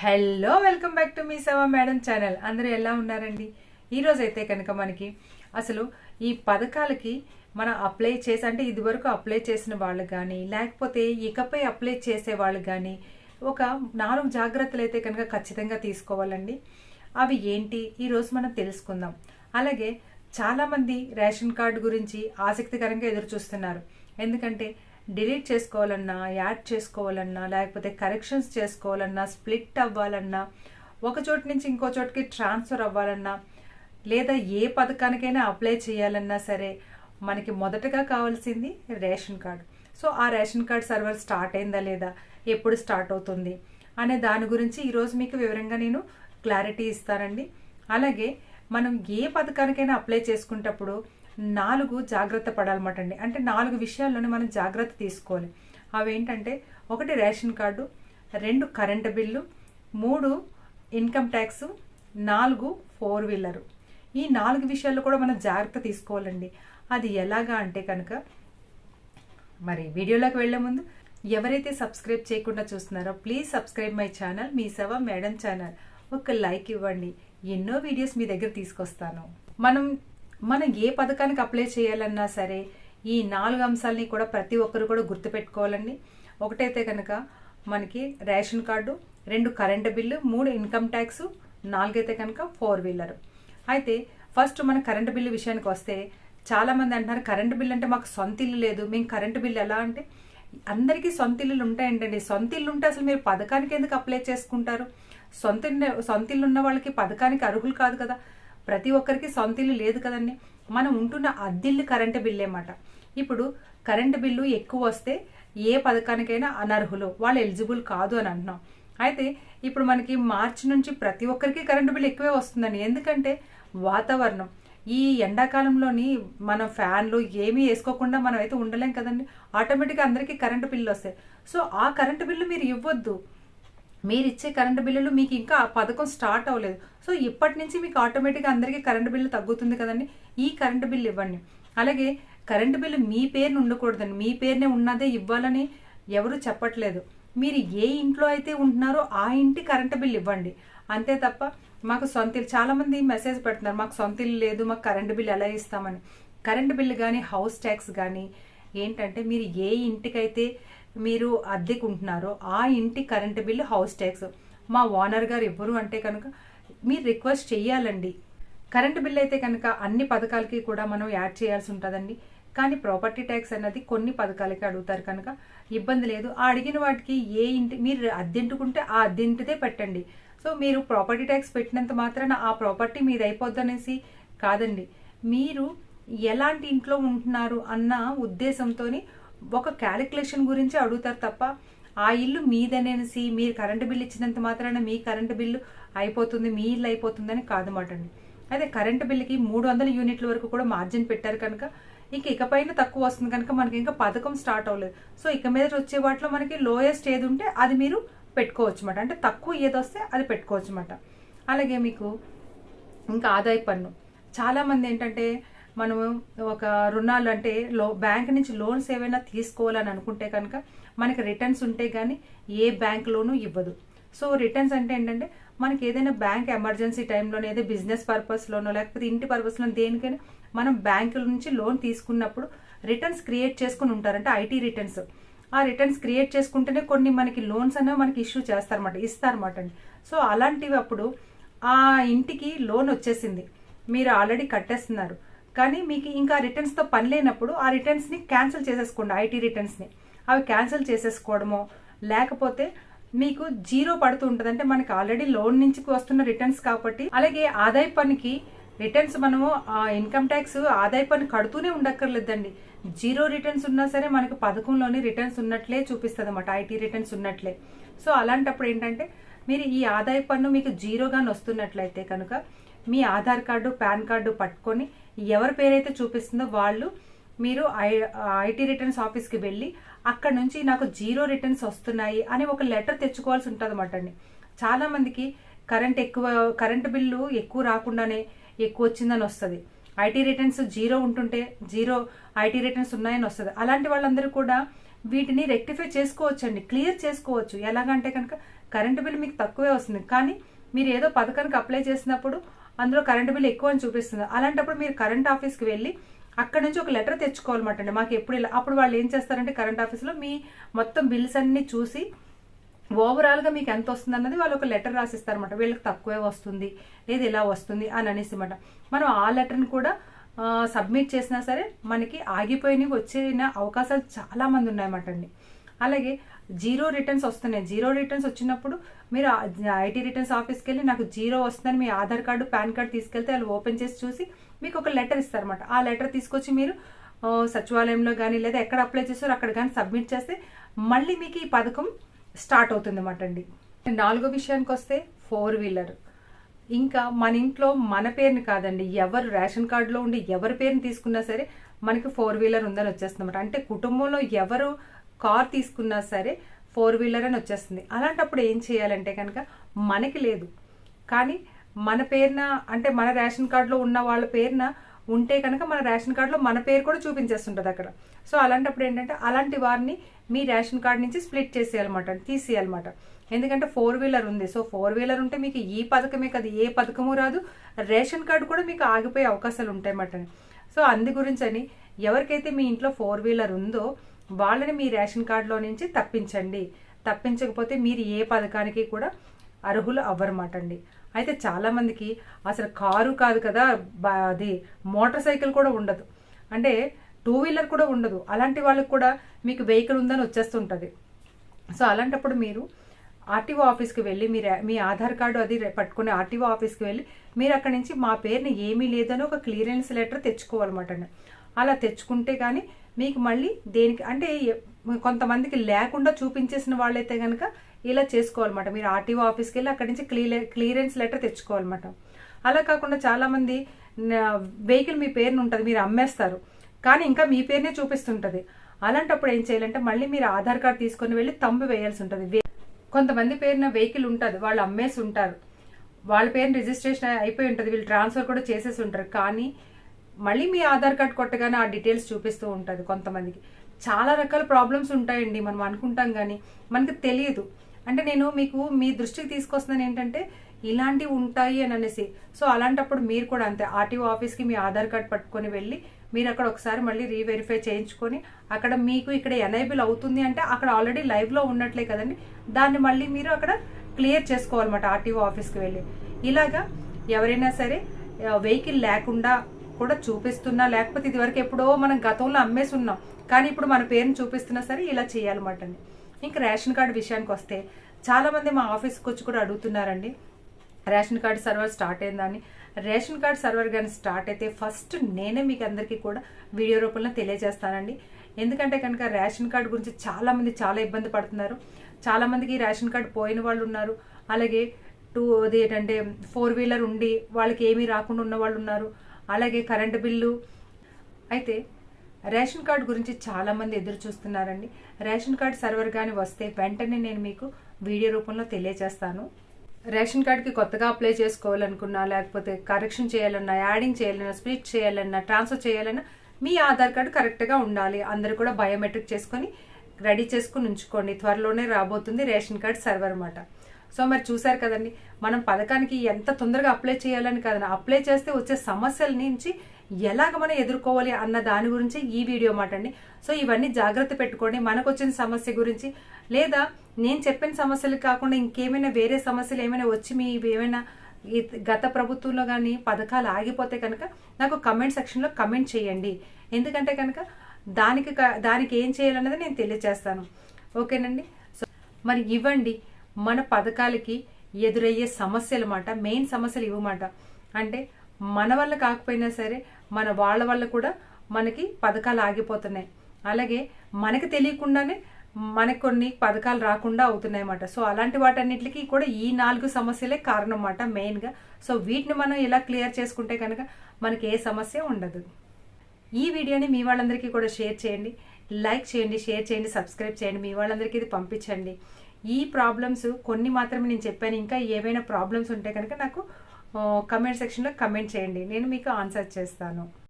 Hello welcome back to Mee Seva madam channel అందరూ ఎలా ఉన్నారండి? ఈరోజు అయితే కనుక మనకి అసలు ఈ పథకాలకి మనం అప్లై చేసి అంటే ఇదివరకు అప్లై చేసిన వాళ్ళు కానీ లేకపోతే ఇకపై అప్లై చేసే వాళ్ళు కానీ ఒక నాలుగు జాగ్రత్తలు అయితే కనుక ఖచ్చితంగా తీసుకోవాలండి. అవి ఏంటి? ఈరోజు మనం తెలుసుకుందాం. అలాగే చాలామంది రేషన్ కార్డు గురించి ఆసక్తికరంగా ఎదురు చూస్తున్నారు ఎందుకంటే డిలీట్ చేసుకోవాలన్నా యాడ్ చేసుకోవాలన్నా లేకపోతే కరెక్షన్స్ చేసుకోవాలన్నా స్ప్లిట్ అవ్వాలన్నా ఒక చోటు నుంచి ఇంకో చోటుకి ట్రాన్స్ఫర్ అవ్వాలన్నా లేదా ఏ పథకానికైనా అప్లై చేయాలన్నా సరే మనకి మొదటగా కావాల్సింది రేషన్ కార్డు. సో ఆ రేషన్ కార్డ్ సర్వర్ స్టార్ట్ అయిందా లేదా ఎప్పుడు స్టార్ట్ అవుతుంది అనే దాని గురించి ఈరోజు మీకు వివరంగా నేను క్లారిటీ ఇస్తానండి. అలాగే మనం ఏ పథకానికైనా అప్లై చేసుకునేటప్పుడు నాలుగు జాగ్రత్త పడాలన్నమాట అండి అంటే నాలుగు విషయాల్లోనే మనం జాగ్రత్త తీసుకోవాలి. అవేంటంటే ఒకటి రేషన్ కార్డు రెండు కరెంటు బిల్లు మూడు ఇన్కమ్ ట్యాక్స్ నాలుగు ఫోర్ వీలరు. ఈ నాలుగు విషయాల్లో కూడా మనం జాగ్రత్త తీసుకోవాలండి. అది ఎలాగా అంటే కనుక మరి వీడియోలోకి వెళ్ళే ముందు ఎవరైతే సబ్స్క్రైబ్ చేయకుండా చూస్తున్నారో please subscribe my channel Mee Seva madam channel. ఒక లైక్ ఇవ్వండి. ఎన్నో వీడియోస్ మీ దగ్గర తీసుకొస్తాను. మనం మనం ఏ పథకానికి అప్లై చేయాలన్నా సరే ఈ నాలుగు అంశాలని కూడా ప్రతి ఒక్కరు కూడా గుర్తుపెట్టుకోవాలండి. ఒకటైతే కనుక మనకి రేషన్ కార్డు రెండు కరెంటు బిల్లు మూడు ఇన్కమ్ ట్యాక్స్ నాలుగైతే కనుక ఫోర్ వీలర్. అయితే ఫస్ట్ మన కరెంటు బిల్లు విషయానికి వస్తే చాలామంది అంటున్నారు కరెంటు బిల్లు అంటే మాకు సొంత ఇల్లు లేదు మేము కరెంటు బిల్లు ఎలా అంటే అందరికీ సొంత ఇల్లులు ఉంటాయంటండి. సొంత ఇల్లు ఉంటే అసలు మీరు పథకానికి ఎందుకు అప్లై చేసుకుంటారు? సొంత ఇల్లు- సొంత ఇల్లు ఉన్న వాళ్ళకి పథకానికి అర్హులు కాదు కదా. ప్రతి ఒక్కరికి సొంత ఇల్లు లేదు కదండి. మనం ఉంటున్న అద్దిల్లు కరెంటు బిల్లు అనమాట ఇప్పుడు కరెంటు బిల్లు ఎక్కువ వస్తే ఏ పథకానికైనా అనర్హులు వాళ్ళు ఎలిజిబుల్ కాదు అని అంటున్నాం. అయితే ఇప్పుడు మనకి మార్చి నుంచి ప్రతి ఒక్కరికి కరెంటు బిల్లు ఎక్కువే వస్తుందండి. ఎందుకంటే వాతావరణం. ఈ ఎండాకాలంలోని మనం ఫ్యాన్లు ఏమీ వేసుకోకుండా మనం అయితే ఉండలేం కదండి. ఆటోమేటిక్గా అందరికీ కరెంటు బిల్లు వస్తాయి. సో ఆ కరెంటు బిల్లు మీరు ఇవ్వద్దు. మీరు ఇచ్చే కరెంటు బిల్లులు మీకు ఇంకా ఆ పథకం స్టార్ట్ అవ్వలేదు. సో ఇప్పటి నుంచి మీకు ఆటోమేటిక్గా అందరికీ కరెంటు బిల్లు తగ్గుతుంది కదండి. ఈ కరెంటు బిల్లు ఇవ్వండి. అలాగే కరెంటు బిల్లు మీ పేరుని ఉండకూడదండి. మీ పేరునే ఉన్నదే ఇవ్వాలని ఎవరు చెప్పట్లేదు. మీరు ఏ ఇంట్లో అయితే ఉంటున్నారో ఆ ఇంటి కరెంటు బిల్లు ఇవ్వండి. అంతే తప్ప మాకు సొంత ఇల్లు చాలా మంది మెసేజ్ పెడుతున్నారు మాకు సొంత ఇల్లు లేదు మాకు కరెంటు బిల్లు ఎలా ఇస్తామని. కరెంటు బిల్లు కానీ హౌస్ ట్యాక్స్ కానీ ఏంటంటే మీరు ఏ ఇంటికైతే మీరు అద్దెకు ఉంటున్నారో ఆ ఇంటి కరెంటు బిల్లు హౌస్ ట్యాక్స్. మా ఓనర్ గారు ఎవరు అంటే కనుక మీరు రిక్వెస్ట్ చేయాలండి కరెంటు బిల్ అయితే కనుక అన్ని పథకాలకి కూడా మనం యాడ్ చేయాల్సి ఉంటుందండి. కానీ ప్రాపర్టీ ట్యాక్స్ అన్నది కొన్ని పథకాలకి అడుగుతారు కనుక ఇబ్బంది లేదు. ఆ అడిగిన వాటికి ఏ ఇంటి మీరు అద్దెంటుకుంటే ఆ అద్దెంటిదే పెట్టండి. సో మీరు ప్రాపర్టీ ట్యాక్స్ పెట్టినంత మాత్రాన ఆ ప్రాపర్టీ మీది అయిపోద్దనేసి కాదండి. మీరు ఎలాంటి ఇంట్లో ఉంటున్నారు అన్న ఉద్దేశంతోని ఒక క్యాలిక్యులేషన్ గురించి అడుగుతారు తప్ప ఆ ఇల్లు మీదనేసి మీరు కరెంటు బిల్లు ఇచ్చినంత మాత్రాన మీ కరెంటు బిల్లు అయిపోతుంది మీ ఇల్లు అయిపోతుందని కాదన్నమాట అండి. అదే కరెంటు బిల్లుకి మూడు వందల యూనిట్ల వరకు కూడా మార్జిన్ పెట్టారు కనుక ఇంక ఇకపైన తక్కువ వస్తుంది కనుక మనకి ఇంకా పథకం స్టార్ట్ అవ్వలేదు. సో ఇక మీద వచ్చే వాటిలో మనకి లోయెస్ట్ ఏది ఉంటే అది మీరు పెట్టుకోవచ్చు అనమాట అంటే తక్కువ ఏది వస్తే అది పెట్టుకోవచ్చు అనమాట అలాగే మీకు ఇంకా ఆదాయ పన్ను. చాలామంది ఏంటంటే మనము ఒక రుణాలు అంటే లో బ్యాంక్ నుంచి లోన్స్ ఏవైనా తీసుకోవాలని అనుకుంటే కనుక మనకి రిటర్న్స్ ఉంటే కానీ ఏ బ్యాంక్ లోను ఇవ్వదు. సో రిటర్న్స్ అంటే ఏంటంటే మనకి ఏదైనా బ్యాంక్ ఎమర్జెన్సీ టైంలోనే ఏదో బిజినెస్ పర్పస్లోనో లేకపోతే ఇంటి పర్పస్లో దేనికైనా మనం బ్యాంకుల నుంచి లోన్ తీసుకున్నప్పుడు రిటర్న్స్ క్రియేట్ చేసుకుని ఉంటారంటే ఐటీ రిటర్న్స్. ఆ రిటర్న్స్ క్రియేట్ చేసుకుంటేనే కొన్ని మనకి లోన్స్ అనేవి మనకి ఇష్యూ చేస్తారన్నమాట ఇస్తారన్నమాట అండి. సో అలాంటివి అప్పుడు ఆ ఇంటికి లోన్ వచ్చేసింది. మీరు ఆల్రెడీ కట్టేస్తున్నారు. కానీ మీకు ఇంకా రిటర్న్స్తో పని లేనప్పుడు ఆ రిటర్న్స్ని క్యాన్సిల్ చేసేసుకోండి ఐటీ రిటర్న్స్ని అవి క్యాన్సిల్ చేసేసుకోవడమో లేకపోతే మీకు జీరో పడుతూ ఉంటుంది అంటే మనకి ఆల్రెడీ లోన్ నుంచి వస్తున్న రిటర్న్స్ కాబట్టి అలాగే ఆదాయ పన్నుకి రిటర్న్స్ మనము ఇన్కమ్ ట్యాక్స్ ఆదాయ పన్ను కడుతూనే ఉండక్కర్లేదండి. జీరో రిటర్న్స్ ఉన్నా సరే మనకి పథకంలోని రిటర్న్స్ ఉన్నట్లే చూపిస్తుంది అనమాట ఐటీ రిటర్న్స్ ఉన్నట్లే. సో అలాంటప్పుడు ఏంటంటే మీరు ఈ ఆదాయ పన్ను మీకు జీరోగాని వస్తున్నట్లయితే కనుక మీ ఆధార్ కార్డు పాన్ కార్డు పట్టుకొని ఎవరి పేరైతే చూపిస్తుందో వాళ్ళు మీరు ఐ ఐటీ రిటర్న్స్ ఆఫీస్కి వెళ్ళి అక్కడ నుంచి నాకు జీరో రిటర్న్స్ వస్తున్నాయి అని ఒక లెటర్ తెచ్చుకోవాల్సి ఉంటుంది అన్నమాట అండి చాలా మందికి కరెంట్ ఎక్కువ కరెంట్ బిల్లు ఎక్కువ రాకుండానే ఎక్కువ వచ్చిందని వస్తుంది ఐటీ రిటర్న్స్ జీరో ఉంటుంటే జీరో ఐటీ రిటర్న్స్ ఉన్నాయని వస్తుంది అలాంటి వాళ్ళందరూ కూడా వీటిని రెక్టిఫై చేసుకోవచ్చు అండి క్లియర్ చేసుకోవచ్చు ఎలాగంటే కనుక కరెంటు బిల్ మీకు తక్కువే వస్తుంది కానీ మీరు ఏదో పథకానికి అప్లై చేసినప్పుడు అందులో కరెంటు బిల్ ఎక్కువ అని చూపిస్తుంది. అలాంటప్పుడు మీరు కరెంట్ ఆఫీస్కి వెళ్ళి అక్కడ నుంచి ఒక లెటర్ తెచ్చుకోవాలన్నమాట అండి. మాకు ఎప్పుడు ఇలా అప్పుడు వాళ్ళు ఏం చేస్తారంటే కరెంట్ ఆఫీస్లో మీ మొత్తం బిల్స్ అన్ని చూసి ఓవరాల్గా మీకు ఎంత వస్తుంది అన్నది వాళ్ళు ఒక లెటర్ రాసిస్తారన్నమాట. వీళ్ళకి తక్కువే వస్తుంది లేదు ఇలా వస్తుంది అని అనేసి అనమాట మనం ఆ లెటర్ని కూడా సబ్మిట్ చేసినా సరే మనకి ఆగిపోయినవి వచ్చిన అవకాశాలు చాలా మంది ఉన్నాయన్నమాట అండి. అలాగే జీరో రిటర్న్స్ వస్తున్నాయి. జీరో రిటర్న్స్ వచ్చినప్పుడు మీరు ఐటీ రిటర్న్స్ ఆఫీస్కి వెళ్ళి నాకు జీరో వస్తుందని మీ ఆధార్ కార్డు పాన్ కార్డు తీసుకెళ్తే వాళ్ళు ఓపెన్ చేసి చూసి మీకు ఒక లెటర్ ఇస్తారన్నమాట. ఆ లెటర్ తీసుకొచ్చి మీరు సచివాలయంలో కానీ లేదా ఎక్కడ అప్లై చేస్తారో అక్కడ కానీ సబ్మిట్ చేస్తే మళ్ళీ మీకు ఈ పథకం స్టార్ట్ అవుతుంది అన్నమాట అండి. నాలుగో విషయానికి వస్తే ఫోర్ వీలర్. ఇంకా మన ఇంట్లో మన పేరుని కాదండి ఎవరు రేషన్ కార్డులో ఉండి ఎవరి పేరుని తీసుకున్నా సరే మనకి ఫోర్ వీలర్ ఉందని వచ్చేస్తుంది అంటే కుటుంబంలో ఎవరు కార్ తీసుకున్నా సరే ఫోర్ వీలర్ అని వచ్చేస్తుంది. అలాంటప్పుడు ఏం చేయాలంటే కనుక మనకి లేదు. కానీ మన పేరున అంటే మన రేషన్ కార్డులో ఉన్న వాళ్ళ పేరున ఉంటే కనుక మన రేషన్ కార్డులో మన పేరు కూడా చూపించేస్తుంటుంది అక్కడ. సో అలాంటప్పుడు ఏంటంటే అలాంటి వారిని మీ రేషన్ కార్డు నుంచి స్ప్లిట్ చేసేయాలన్నమాట తీసేయాలన్నమాట. ఎందుకంటే ఫోర్ వీలర్ ఉంది. సో ఫోర్ వీలర్ ఉంటే మీకు ఈ పథకమే కదా ఏ పథకము రాదు. రేషన్ కార్డు కూడా మీకు ఆగిపోయే అవకాశాలు ఉంటాయి అన్నమాట సో అందు గురించి అని ఎవరికైతే మీ ఇంట్లో ఫోర్ వీలర్ ఉందో వాళ్ళని మీ రేషన్ కార్డులో నుంచి తప్పించండి. తప్పించకపోతే మీరు ఏ పథకానికి కూడా అర్హులు అవ్వరమాట అండి అయితే చాలామందికి అసలు కారు కాదు కదా అది మోటార్ సైకిల్ కూడా ఉండదు. అంటే టూ వీలర్ కూడా ఉండదు. అలాంటి వాళ్ళకి కూడా మీకు వెహికల్ ఉందని వచ్చేస్తుంటుంది. సో అలాంటప్పుడు మీరు ఆర్టీఓ ఆఫీస్కి వెళ్ళి మీరు మీ ఆధార్ కార్డు అది పట్టుకుని ఆర్టీఓ ఆఫీస్కి వెళ్ళి మీరు అక్కడి నుంచి మా పేరుని ఏమీ లేదని ఒక క్లియరెన్స్ లెటర్ తెచ్చుకోవాలన్నమాట అండి అలా తెచ్చుకుంటే కానీ మీకు మళ్ళీ దేనికి అంటే కొంతమందికి లేకుండా చూపించేసిన వాళ్ళైతే కనుక ఇలా చేసుకోవాలన్నమాట. మీరు ఆర్టీఓ ఆఫీస్కి వెళ్ళి అక్కడి నుంచి క్లియర్ క్లియరెన్స్ లెటర్ తెచ్చుకోవాలన్నమాట. అలా కాకుండా చాలామంది వెహికల్ మీ పేరున ఉంటుంది మీరు అమ్మేస్తారు. కానీ ఇంకా మీ పేరునే చూపిస్తుంటుంది. అలాంటప్పుడు ఏం చేయాలంటే మళ్ళీ మీరు ఆధార్ కార్డు తీసుకొని వెళ్ళి తంబు వేయాల్సి ఉంటుంది. కొంతమంది పేరున వెహికల్ ఉంటుంది వాళ్ళు అమ్మేసి ఉంటారు. వాళ్ళ పేరున రిజిస్ట్రేషన్ అయిపోయి ఉంటుంది వీళ్ళు ట్రాన్స్ఫర్ కూడా చేసేసి ఉంటారు. కానీ మళ్ళీ మీ ఆధార్ కార్డ్ కొట్టగానే ఆ డీటెయిల్స్ చూపిస్తూ ఉంటుంది కొంతమందికి. చాలా రకాల ప్రాబ్లమ్స్ ఉంటాయండి మనం అనుకుంటాం కానీ మనకి తెలియదు. అంటే నేను మీకు మీ దృష్టికి తీసుకొస్తున్నాను ఏంటంటే ఇలాంటివి ఉంటాయి అని అనేసి. సో అలాంటప్పుడు మీరు కూడా అంతే ఆర్టీఓ ఆఫీస్కి మీ ఆధార్ కార్డ్ పట్టుకొని వెళ్ళి మీరు అక్కడ ఒకసారి మళ్ళీ రీవెరిఫై చేయించుకొని అక్కడ మీకు ఇక్కడ ఎనైబుల్ అవుతుంది అంటే అక్కడ ఆల్రెడీ లైవ్లో ఉన్నట్లే కదండి. దాన్ని మళ్ళీ మీరు అక్కడ క్లియర్ చేసుకోవాలన్నమాట ఆర్టీఓ ఆఫీస్కి వెళ్ళి. ఇలాగా ఎవరైనా సరే వెహికల్ లేకుండా కూడా చూపిస్తున్నా. లేకపోతే ఇది వరకు ఎప్పుడో మనం గతంలో అమ్మేసి ఉన్నాం కానీ ఇప్పుడు మన పేరుని చూపిస్తున్నా సరే ఇలా చేయాలన్నమాట అండి. ఇంకా రేషన్ కార్డు విషయానికి వస్తే చాలా మంది మా ఆఫీస్కి వచ్చి కూడా అడుగుతున్నారండి. రేషన్ కార్డు సర్వర్ స్టార్ట్ అయిందని. రేషన్ కార్డు సర్వర్ కానీ స్టార్ట్ అయితే ఫస్ట్ నేనే మీకు అందరికీ కూడా వీడియో రూపంలో తెలియజేస్తానండి. ఎందుకంటే కనుక రేషన్ కార్డు గురించి చాలా మంది చాలా ఇబ్బంది పడుతున్నారు. చాలా మందికి రేషన్ కార్డు పోయిన వాళ్ళు ఉన్నారు. అలాగే టూ అది ఏంటంటే ఫోర్ వీలర్ ఉండి వాళ్ళకి ఏమీ రాకుండా ఉన్న వాళ్ళు ఉన్నారు. అలాగే కరెంటు బిల్లు. అయితే రేషన్ కార్డు గురించి చాలామంది ఎదురు చూస్తున్నారండి. రేషన్ కార్డు సర్వర్ కానీ వస్తే వెంటనే నేను మీకు వీడియో రూపంలో తెలియజేస్తాను. రేషన్ కార్డ్కి కొత్తగా అప్లై చేసుకోవాలనుకున్నా లేకపోతే కరెక్షన్ చేయాలన్నా యాడింగ్ చేయాలన్నా స్ప్లిట్ చేయాలన్నా ట్రాన్స్ఫర్ చేయాలన్నా మీ ఆధార్ కార్డు కరెక్ట్గా ఉండాలి. అందరూ కూడా బయోమెట్రిక్ చేసుకొని రెడీ చేసుకుని ఉంచుకోండి. త్వరలోనే రాబోతుంది రేషన్ కార్డ్ సర్వర్ అన్నమాట సో మరి చూసారు కదండి మనం పథకానికి ఎంత తొందరగా అప్లై చేయాలని కాదని అప్లై చేస్తే వచ్చే సమస్యల నుంచి ఎలాగ మనం ఎదుర్కోవాలి అన్న దాని గురించి ఈ వీడియో మాట అండి. సో ఇవన్నీ జాగ్రత్త పెట్టుకోండి మనకు వచ్చిన సమస్య గురించి. లేదా నేను చెప్పిన సమస్యలు కాకుండా ఇంకేమైనా వేరే సమస్యలు ఏమైనా వచ్చి మీ ఏమైనా గత ప్రభుత్వంలో కానీ పథకాలు ఆగిపోతే కనుక నాకు కమెంట్ సెక్షన్లో కమెంట్ చేయండి. ఎందుకంటే కనుక దానికి దానికి ఏం చేయాలన్నది నేను తెలియజేస్తాను ఓకేనండి? సో మరి ఇవ్వండి. మన పథకాలకి ఎదురయ్యే సమస్యలు మాట మెయిన్ సమస్యలు ఇవ్వమాట. అంటే మన వల్ల కాకపోయినా సరే మన వాళ్ళ వల్ల కూడా మనకి పథకాలు ఆగిపోతున్నాయి. అలాగే మనకి తెలియకుండానే మనకు కొన్ని పథకాలు రాకుండా అవుతున్నాయి అన్నమాట సో అలాంటి వాటన్నిటికీ కూడా ఈ నాలుగు సమస్యలే కారణం అన్నమాట మెయిన్గా. సో వీటిని మనం ఇలా క్లియర్ చేసుకుంటే కనుక మనకి ఏ సమస్య ఉండదు. ఈ వీడియోని మీ వాళ్ళందరికీ కూడా షేర్ చేయండి. లైక్ చేయండి షేర్ చేయండి సబ్స్క్రైబ్ చేయండి. మీ వాళ్ళందరికీ ఇది పంపించండి. ఈ ప్రాబ్లమ్స్ కొన్ని మాత్రమే నేను చెప్పాను. ఇంకా ఏవైనా ప్రాబ్లమ్స్ ఉంటే కనుక నాకు కమెంట్ సెక్షన్లో కమెంట్ చేయండి. నేను మీకు ఆన్సర్ చేస్తాను.